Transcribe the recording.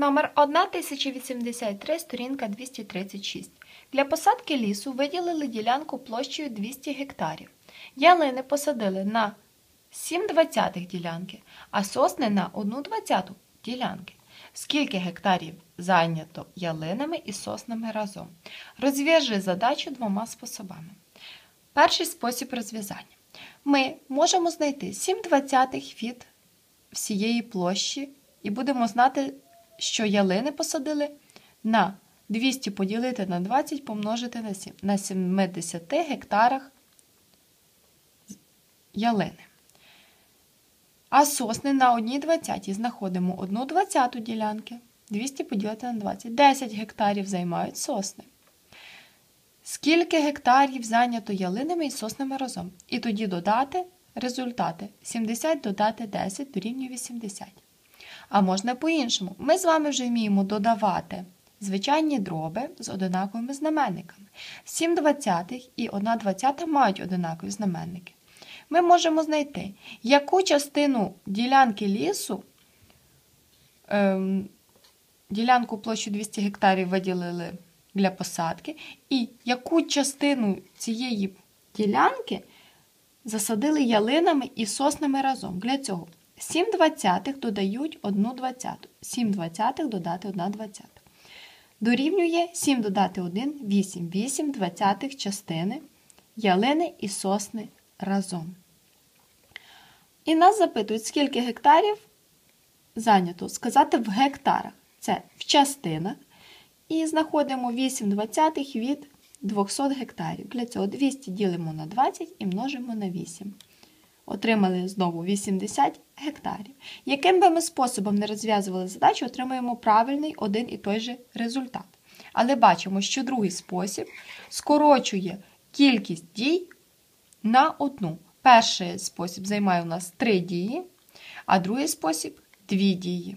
Номер 1083, сторінка 236. Для посадки лісу виділили ділянку площею 200 гектарів. Ялини посадили на 7 двадцятих ділянки, а сосни на 1 двадцяту ділянки. Скільки гектарів зайнято ялинами і соснами разом? Розв'яжи задачу двома способами. Перший спосіб розв'язання. Ми можемо знайти 7 двадцятих від всієї площі і будемо знати, що ялини посадили на 200 поділити на 20 помножити на 7, на 70 гектарах ялини. А сосни на 1 20 знаходимо 1 20 ділянки. 200 поділити на 20. 10 гектарів займають сосни. Скільки гектарів зайнято ялинами і соснами разом? І тоді додати результати. 70 додати 10 дорівнює 80. А можна по-іншому. Ми з вами вже вміємо додавати звичайні дроби з одинаковими знаменниками. 7 двадцятих і 1 двадцята мають одинакові знаменники. Ми можемо знайти, яку частину ділянки лісу, ем, ділянку площу 200 гектарів виділили для посадки, і яку частину цієї ділянки засадили ялинами і соснами разом. Для цього 7 двадцятих додають 1 двадцяту. 7 двадцятих додати 1 двадцята. Дорівнює 7 додати 1 8. 8 двадцятих частини ялини і сосни разом. І нас запитують, скільки гектарів зайнято. Сказати в гектарах. Це в частинах. І знаходимо 8 двадцятих від 200 гектарів. Для цього 200 ділимо на 20 і множимо на 8. Отримали знову 80 гектарів. Яким би ми способом не розв'язували задачу, отримаємо правильний один і той же результат. Але бачимо, що другий спосіб скорочує кількість дій на одну. Перший спосіб займає у нас три дії, а другий спосіб 2 дії.